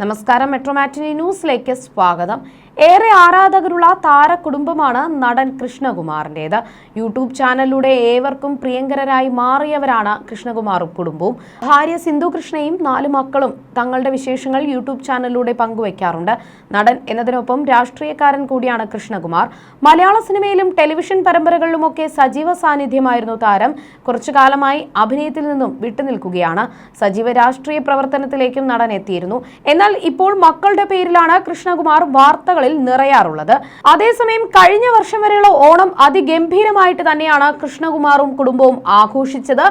നമസ്കാരം. മെട്രോമാറ്റിനി ന്യൂസിലേക്ക് സ്വാഗതം. ഏറെ ആരാധകരുള്ള താരകുടുംബമാണ് നടൻ കൃഷ്ണകുമാറിന്റേത്. യൂട്യൂബ് ചാനലിലൂടെ ഏവർക്കും പ്രിയങ്കരരായി മാറിയവരാണ് കൃഷ്ണകുമാറും കുടുംബവും. ഭാര്യ സിന്ധു കൃഷ്ണയും നാല് മക്കളും തങ്ങളുടെ വിശേഷങ്ങൾ യൂട്യൂബ് ചാനലിലൂടെ പങ്കുവയ്ക്കാറുണ്ട്. നടൻ എന്നതിനൊപ്പം രാഷ്ട്രീയക്കാരൻ കൂടിയാണ് കൃഷ്ണകുമാർ. മലയാള സിനിമയിലും ടെലിവിഷൻ പരമ്പരകളിലുമൊക്കെ സജീവ സാന്നിധ്യമായിരുന്നു താരം. കുറച്ചു കാലമായി അഭിനയത്തിൽ നിന്നും വിട്ടുനിൽക്കുകയാണ്. സജീവ രാഷ്ട്രീയ പ്രവർത്തനത്തിലേക്കും നടൻ എത്തിയിരുന്നു എന്നാൽ ഇപ്പോൾ മക്കളുടെ പേരിലാണ് കൃഷ്ണകുമാർ വാർത്തകളിൽ നിറയാറുള്ളത്. അതേസമയം കഴിഞ്ഞ വർഷം വരെയുള്ള ഓണം അതിഗംഭീരമായിട്ട് തന്നെയാണ് കൃഷ്ണകുമാറും കുടുംബവും ആഘോഷിച്ചത്.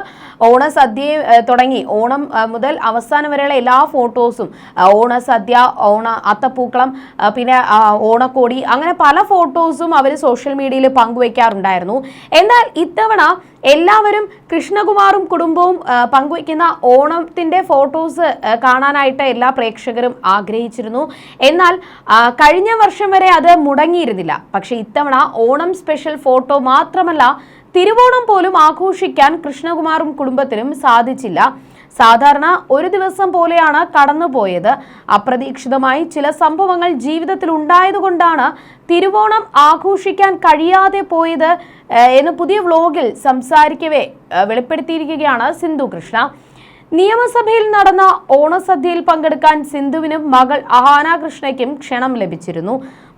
ഓണസദ്യ സദ്യ തുടങ്ങി. ഓണം മുതൽ അവസാനം വരെയുള്ള എല്ലാ ഫോട്ടോസും ഓണ ഓണസദ്യ ഓണ അത്തപ്പൂക്കളം പിന്നെ ഓണക്കോടി അങ്ങനെ പല ഫോട്ടോസും അവർ സോഷ്യൽ മീഡിയയിൽ പങ്കുവയ്ക്കാറുണ്ടായിരുന്നു എന്നാൽ ഇത്തവണ എല്ലാവരും കൃഷ്ണകുമാറും കുടുംബവും പങ്കുവയ്ക്കുന്ന ഓണത്തിന്റെ ഫോട്ടോസ് കാണാനായിട്ട് എല്ലാ പ്രേക്ഷകരും ആഗ്രഹിച്ചിരുന്നു. എന്നാൽ കഴിഞ്ഞ വർഷം വരെ അത് മുടങ്ങിയിരുന്നില്ല. പക്ഷേ ഇത്തവണ ഓണം സ്പെഷ്യൽ ഫോട്ടോ മാത്രമല്ല തിരുവോണം പോലും ആഘോഷിക്കാൻ കൃഷ്ണകുമാറും കുടുംബത്തിനും സാധിച്ചില്ല. സാധാരണ ഒരു ദിവസം പോലെയാണ് കടന്നുപോയത്. അപ്രതീക്ഷിതമായി ചില സംഭവങ്ങൾ ജീവിതത്തിൽ ഉണ്ടായതുകൊണ്ടാണ് തിരുവോണം ആഘോഷിക്കാൻ കഴിയാതെ പോയത് എന്ന് പുതിയ വ്ലോഗിൽ സംസാരിക്കവേ വെളിപ്പെടുത്തിയിരിക്കുകയാണ് സിന്ധു കൃഷ്ണ. നിയമസഭയിൽ നടന്ന ഓണസദ്യയിൽ പങ്കെടുക്കാൻ സിന്ധുവിനും മകൾ അഹാന കൃഷ്ണയ്ക്കും ക്ഷണം ലഭിച്ചിരുന്നു.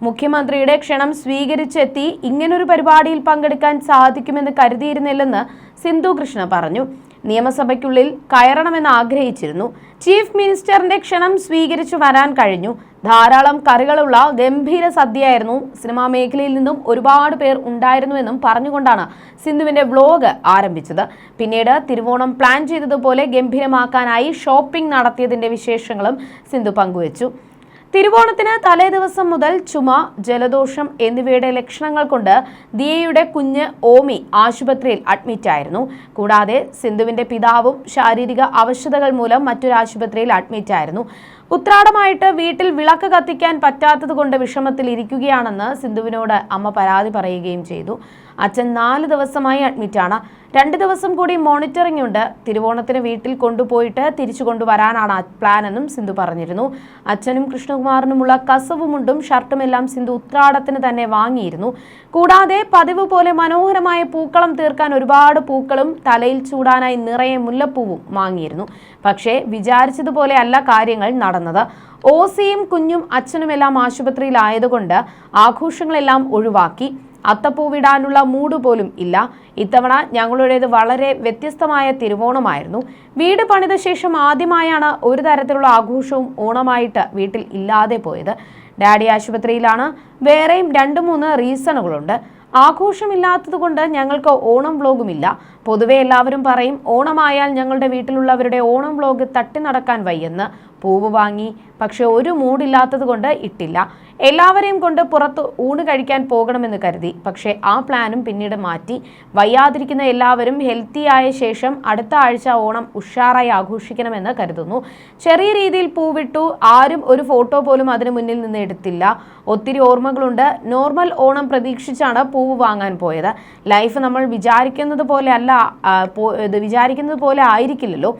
മുഖ്യമന്ത്രിയുടെ ക്ഷണം സ്വീകരിച്ചെത്തി ഇങ്ങനൊരു പരിപാടിയിൽ പങ്കെടുക്കാൻ സാധിക്കുമെന്ന് കരുതിയിരുന്നില്ലെന്ന് സിന്ധു കൃഷ്ണ പറഞ്ഞു. നിയമസഭയ്ക്കുള്ളിൽ കയറണമെന്ന് ആഗ്രഹിച്ചിരുന്നു. ചീഫ് മിനിസ്റ്ററിന്റെ ക്ഷണം സ്വീകരിച്ചു വരാൻ കഴിഞ്ഞു. ധാരാളം കറികളുള്ള ഗംഭീര സദ്യയായിരുന്നു. സിനിമാ മേഖലയിൽ നിന്നും ഒരുപാട് പേർ ഉണ്ടായിരുന്നുവെന്നും പറഞ്ഞുകൊണ്ടാണ് സിന്ധുവിന്റെ വ്ലോഗ് ആരംഭിച്ചത്. പിന്നീട് തിരുവോണം പ്ലാൻ ചെയ്തതുപോലെ ഗംഭീരമാക്കാനായി ഷോപ്പിംഗ് നടത്തിയതിന്റെ വിശേഷങ്ങളും സിന്ധു പങ്കുവച്ചു. തിരുവോണത്തിന് തലേ ദിവസം മുതൽ ചുമ ജലദോഷം എന്നിവയുടെ ലക്ഷണങ്ങൾ കൊണ്ട് ദിയയുടെ കുഞ്ഞ് ഓമി ആശുപത്രിയിൽ അഡ്മിറ്റായിരുന്നു കൂടാതെ സിന്ധുവിന്റെ പിതാവും ശാരീരിക അവശതകൾ മൂലം മറ്റൊരു ആശുപത്രിയിൽ അഡ്മിറ്റായിരുന്നു ഉത്രാടമായിട്ട് വീട്ടിൽ വിളക്ക് കത്തിക്കാൻ പറ്റാത്തത് കൊണ്ട് വിഷമത്തിൽ ഇരിക്കുകയാണെന്ന് സിന്ധുവിനോട് അമ്മ പരാതി പറയുകയും ചെയ്തു. അച്ഛൻ നാല് ദിവസമായി അഡ്മിറ്റാണ് രണ്ട് ദിവസം കൂടി മോണിറ്ററിംഗ് ഉണ്ട്. തിരുവോണത്തിന് വീട്ടിൽ കൊണ്ടുപോയിട്ട് തിരിച്ചു കൊണ്ടുവരാനാണ് പ്ലാൻ എന്നും സിന്ധു പറഞ്ഞിരുന്നു. അച്ഛനും കൃഷ്ണകുമാറിനുമുള്ള കസവുമുണ്ടും ഷർട്ടും എല്ലാം സിന്ധു ഉത്രാടത്തിന് തന്നെ വാങ്ങിയിരുന്നു. കൂടാതെ പതിവ് പോലെ മനോഹരമായ പൂക്കളം തീർക്കാൻ ഒരുപാട് പൂക്കളും തലയിൽ ചൂടാനായി നിറയെ മുല്ലപ്പൂവും വാങ്ങിയിരുന്നു. പക്ഷേ വിചാരിച്ചതുപോലെ അല്ല കാര്യങ്ങൾ നടന്നത്. ഓസിയും കുഞ്ഞും അച്ഛനുമെല്ലാം ആശുപത്രിയിലായതുകൊണ്ട് ആഘോഷങ്ങളെല്ലാം ഒഴിവാക്കി. അത്തപ്പൂവിടാനുള്ള മൂട് പോലും ഇല്ല. ഇത്തവണ ഞങ്ങളുടേത് വളരെ വ്യത്യസ്തമായ തിരുവോണമായിരുന്നു. വീട് പണിത ശേഷം ആദ്യമായാണ് ഒരു തരത്തിലുള്ള ആഘോഷവും ഓണമായിട്ട് വീട്ടിൽ ഇല്ലാതെ പോയത്. ഡാഡി ആശുപത്രിയിലാണ്. വേറെയും രണ്ട് മൂന്ന് റീസണുകളുണ്ട്. ആഘോഷമില്ലാത്തതുകൊണ്ട് ഞങ്ങൾക്ക് ഓണം വ്ലോഗുമില്ല പൊതുവെ എല്ലാവരും പറയും ഓണമായാൽ ഞങ്ങളുടെ വീട്ടിലുള്ളവരുടെ ഓണം വ്ലോഗ് തട്ടി നടക്കാൻ വയ്യെന്ന്. പൂവ് വാങ്ങി പക്ഷെ ഒരു മൂടില്ലാത്തത് കൊണ്ട് ഇട്ടില്ല. എല്ലാവരെയും കൊണ്ട് പുറത്ത് ഊണ് കഴിക്കാൻ പോകണമെന്ന് കരുതി. പക്ഷേ ആ പ്ലാനും പിന്നീട് മാറ്റി. വയ്യാതിരിക്കുന്ന എല്ലാവരും ഹെൽത്തി ആയ ശേഷം അടുത്ത ആഴ്ച ഓണം ഉഷാറായി ആഘോഷിക്കണമെന്ന് കരുതുന്നു. ചെറിയ രീതിയിൽ പൂവിട്ടു ആരും ഒരു ഫോട്ടോ പോലും അതിനു മുന്നിൽ നിന്ന് എടുത്തില്ല. ഒത്തിരി ഓർമ്മകളുണ്ട്. നോർമൽ ഓണം പ്രതീക്ഷിച്ചാണ് പൂവ് വാങ്ങാൻ പോയത്. ലൈഫ് നമ്മൾ വിചാരിക്കുന്നത് പോലെ അല്ല വിചാരിക്കുന്നത് പോലെ ആയിരിക്കില്ലല്ലോ.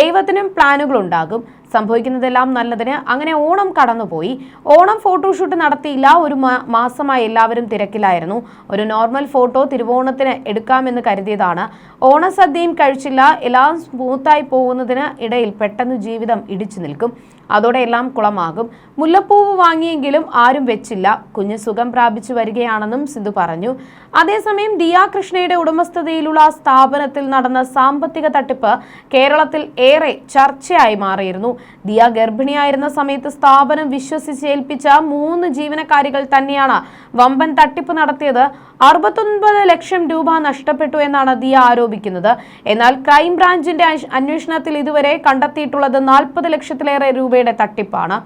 ദൈവത്തിനും പ്ലാനുകൾ ഉണ്ടാകും സംഭവിക്കുന്നതെല്ലാം നല്ലതിന് അങ്ങനെ ഓണം കടന്നുപോയി. ഓണം ഫോട്ടോഷൂട്ട് നടത്തിയില്ല. ഒരു മാസമായി എല്ലാവരും തിരക്കിലായിരുന്നു. ഒരു നോർമൽ ഫോട്ടോ തിരുവോണത്തിന് എടുക്കാമെന്ന് കരുതിയതാണ്. ഓണസദ്യയും കഴിച്ചില്ല. എല്ലാം സ്മൂത്തായി പോകുന്നതിന് ഇടയിൽ പെട്ടെന്ന് ജീവിതം ഇടിച്ചു നിൽക്കും. അതോടെ എല്ലാം കുളമാകും. മുല്ലപ്പൂവ് വാങ്ങിയെങ്കിലും ആരും വെച്ചില്ല. കുഞ്ഞ് സുഖം പ്രാപിച്ചു വരികയാണെന്നും സിന്ധു പറഞ്ഞു. അതേസമയം ദിയ കൃഷ്ണയുടെ ഉടമസ്ഥതയിലുള്ള സ്ഥാപനത്തിൽ നടന്ന സാമ്പത്തിക തട്ടിപ്പ് കേരളത്തിൽ ഏറെ ചർച്ചയായി മാറിയിരുന്നു. ദിയ ഗർഭിണിയായിരുന്ന സമയത്ത് സ്ഥാപനം വിശ്വസിച്ച് ഏൽപ്പിച്ച മൂന്ന് ജീവനക്കാരികൾ തന്നെയാണ് വമ്പൻ തട്ടിപ്പ് നടത്തിയത്. അറുപത്തൊൻപത് ലക്ഷം രൂപ നഷ്ടപ്പെട്ടു എന്നാണ് ദിയ ആരോപിക്കുന്നത്. എന്നാൽ ക്രൈംബ്രാഞ്ചിന്റെ അന്വേ- അന്വേഷണത്തിൽ ഇതുവരെ കണ്ടെത്തിയിട്ടുള്ളത് നാൽപ്പത് ലക്ഷത്തിലേറെ രൂപയുടെ തട്ടിപ്പാണ്.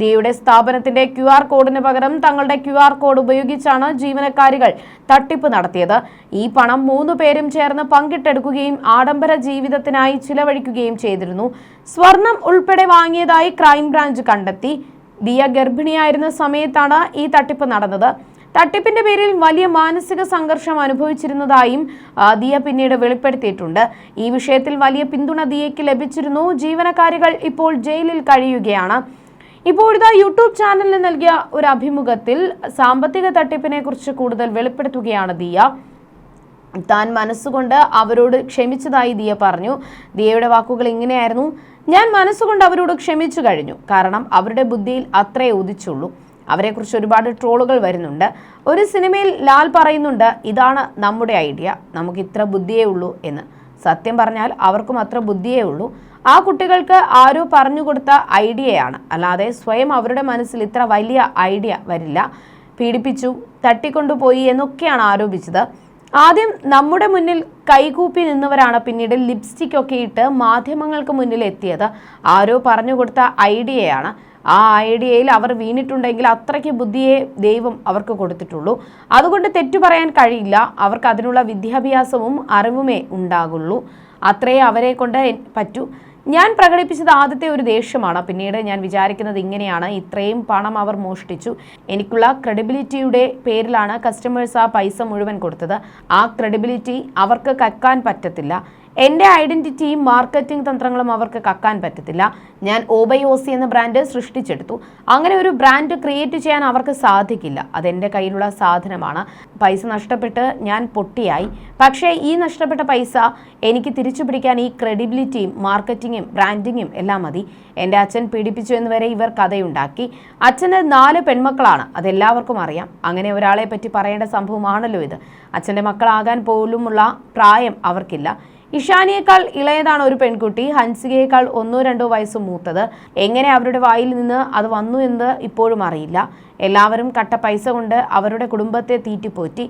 ദിയുടെ സ്ഥാപനത്തിന്റെ ക്യു ആർ കോഡിന് പകരം തങ്ങളുടെ ക്യു ആർ കോഡ് ഉപയോഗിച്ചാണ് ജീവനക്കാരികൾ തട്ടിപ്പ് നടത്തിയത്. ഈ പണം മൂന്ന് പേരും ചേർന്ന് പങ്കിട്ടെടുക്കുകയും ആഡംബര ജീവിതത്തിനായി ചിലവഴിക്കുകയും ചെയ്തിരുന്നു. സ്വർണം ഉൾപ്പെടെ വാങ്ങിയതായി ക്രൈംബ്രാഞ്ച് കണ്ടെത്തി. ദിയ ഗർഭിണിയായിരുന്ന സമയത്താണ് ഈ തട്ടിപ്പ് നടന്നത്. തട്ടിപ്പിന്റെ പേരിൽ വലിയ മാനസിക സംഘർഷം അനുഭവിച്ചിരുന്നതായും ദിയ പിന്നീട് വെളിപ്പെടുത്തിയിട്ടുണ്ട്. ഈ വിഷയത്തിൽ വലിയ പിന്തുണ ദിയയ്ക്ക് ലഭിച്ചിരുന്നു. ജീവനക്കാരികൾ ഇപ്പോൾ ജയിലിൽ കഴിയുകയാണ്. ഇപ്പോഴത്തെ യൂട്യൂബ് ചാനലിന് നൽകിയ ഒരു അഭിമുഖത്തിൽ സാമ്പത്തിക തട്ടിപ്പിനെ കുറിച്ച് കൂടുതൽ വെളിപ്പെടുത്തുകയാണ് ദിയ. താൻ മനസ്സുകൊണ്ട് അവരോട് ക്ഷമിച്ചതായി ദിയ പറഞ്ഞു. ദിയയുടെ വാക്കുകൾ ഇങ്ങനെയായിരുന്നു. ഞാൻ മനസ്സുകൊണ്ട് അവരോട് ക്ഷമിച്ചു കഴിഞ്ഞു. കാരണം അവരുടെ ബുദ്ധിയിൽ അത്രേ ഉദിച്ചുള്ളൂ. അവരെക്കുറിച്ച് ഒരുപാട് ട്രോളുകൾ വരുന്നുണ്ട്. ഒരു സിനിമയിൽ ലാൽ പറയുന്നുണ്ട് ഇതാണ് നമ്മുടെ ഐഡിയ നമുക്ക് ഇത്ര ബുദ്ധിയേ ഉള്ളൂ എന്ന്. സത്യം പറഞ്ഞാൽ അവർക്കും അത്ര ബുദ്ധിയേ ഉള്ളൂ. ആ കുട്ടികൾക്ക് ആരോ പറഞ്ഞു കൊടുത്ത ഐഡിയയാണ്. അല്ലാതെ സ്വയം അവരുടെ മനസ്സിൽ ഇത്ര വലിയ ഐഡിയ വരില്ല. പീഡിപ്പിച്ചു തട്ടിക്കൊണ്ടുപോയി എന്നൊക്കെയാണ് ആരോപിച്ചത്. ആദ്യം നമ്മുടെ മുന്നിൽ കൈകൂപ്പി നിന്നവരാണ് പിന്നീട് ലിപ്സ്റ്റിക് ഒക്കെ ഇട്ട് മാധ്യമങ്ങൾക്ക് മുന്നിൽ എത്തിയത് ആരോ പറഞ്ഞു കൊടുത്ത ഐഡിയയാണ്. ആ ഐഡിയയിൽ അവർ വീണിട്ടുണ്ടെങ്കിൽ അത്രയ്ക്ക് ബുദ്ധിയെ ദൈവം അവർക്ക് കൊടുത്തിട്ടുള്ളൂ. അതുകൊണ്ട് തെറ്റു പറയാൻ കഴിയില്ല. അവർക്ക് അതിനുള്ള വിദ്യാഭ്യാസവും അറിവുമേ ഉണ്ടാകുള്ളൂ. അത്രേ അവരെ കൊണ്ട് പറ്റൂ. ഞാൻ പ്രകടിപ്പിച്ചത് ആദ്യത്തെ ഒരു ദേഷ്യമാണ്. പിന്നീട് ഞാൻ വിചാരിക്കുന്നത് ഇങ്ങനെയാണ്. ഇത്രയും പണം അവർ മോഷ്ടിച്ചു. എനിക്കുള്ള ക്രെഡിബിലിറ്റിയുടെ പേരിലാണ് കസ്റ്റമേഴ്സ് ആ പൈസ മുഴുവൻ കൊടുത്തത്. ആ ക്രെഡിബിലിറ്റി അവർക്ക് കക്കാൻ പറ്റത്തില്ല. എന്റെ ഐഡന്റിറ്റിയും മാർക്കറ്റിംഗ് തന്ത്രങ്ങളും അവർക്ക് കക്കാൻ പറ്റത്തില്ല. ഞാൻ ഓബയോസി എന്ന ബ്രാൻഡ് സൃഷ്ടിച്ചെടുത്തു. അങ്ങനെ ഒരു ബ്രാൻഡ് ക്രിയേറ്റ് ചെയ്യാൻ അവർക്ക് സാധിക്കില്ല. അതെന്റെ കയ്യിലുള്ള സാധനമാണ്. പൈസ നഷ്ടപ്പെട്ട് ഞാൻ പൊട്ടിയായി. പക്ഷേ ഈ നഷ്ടപ്പെട്ട പൈസ എനിക്ക് തിരിച്ചു പിടിക്കാൻ ഈ ക്രെഡിബിലിറ്റിയും മാർക്കറ്റിങ്ങും ബ്രാൻഡിങ്ങും എല്ലാം മതി. എന്റെ അച്ഛൻ പീഡിപ്പിച്ചു എന്ന് വരെ ഇവർ കഥയുണ്ടാക്കി. അച്ഛന് നാല് പെൺമക്കളാണ്. അതെല്ലാവർക്കും അറിയാം. അങ്ങനെ ഒരാളെ പറ്റി പറയേണ്ട സംഭവമാണല്ലോ ഇത്. അച്ഛന്റെ മക്കളാകാൻ പോലുമുള്ള പ്രായം അവർക്കില്ല. ഇഷാനിയേക്കാൾ ഇളയതാണ് ഒരു പെൺകുട്ടി. ഹൻസികയേക്കാൾ ഒന്നോ രണ്ടോ വയസ്സ് മൂത്തത്. എങ്ങനെ അവരുടെ വായിൽ നിന്ന് അത് വന്നു എന്ന് ഇപ്പോഴും അറിയില്ല. എല്ലാവരും കട്ട പൈസ കൊണ്ട് അവരുടെ കുടുംബത്തെ തീറ്റിപ്പോറ്റി.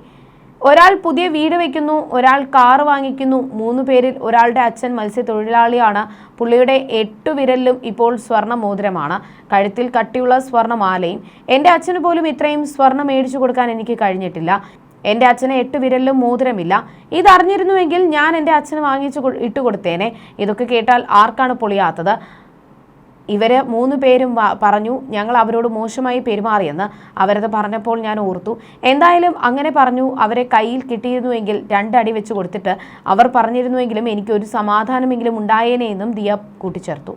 ഒരാൾ പുതിയ വീട് വയ്ക്കുന്നു ഒരാൾ കാർ വാങ്ങിക്കുന്നു. മൂന്ന് പേരിൽ ഒരാളുടെ അച്ഛൻ മത്സ്യത്തൊഴിലാളിയാണ്. പുള്ളിയുടെ എട്ടു വിരലിലും ഇപ്പോൾ സ്വർണ മോതിരമാണ് കഴുത്തിൽ കട്ടിയുള്ള സ്വർണമാലയും എന്റെ അച്ഛന് പോലും ഇത്രയും സ്വർണം മേടിച്ചു കൊടുക്കാൻ എനിക്ക് കഴിഞ്ഞിട്ടില്ല. എന്റെ അച്ഛന് എട്ട് വിരലിലും മോതിരമില്ല. ഇതറിഞ്ഞിരുന്നുവെങ്കിൽ ഞാൻ എന്റെ അച്ഛന് വാങ്ങിച്ചു ഇട്ട് കൊടുത്തേനെ. ഇതൊക്കെ കേട്ടാൽ ആർക്കാണ് പൊളിയാത്തത്? ഇവർ മൂന്ന് പേരും പറഞ്ഞു ഞങ്ങൾ അവരോട് മോശമായി പെരുമാറിയെന്ന് അവരത് പറഞ്ഞപ്പോൾ ഞാൻ ഓർത്തു. എന്തായാലും അങ്ങനെ പറഞ്ഞു അവരെ കയ്യിൽ കിട്ടിയിരുന്നുവെങ്കിൽ രണ്ടടി വെച്ച് കൊടുത്തിട്ട് അവർ പറഞ്ഞിരുന്നുവെങ്കിലും എനിക്കൊരു സമാധാനമെങ്കിലും ഉണ്ടായേനെ എന്നും ദിയ കൂട്ടിച്ചേർത്തു.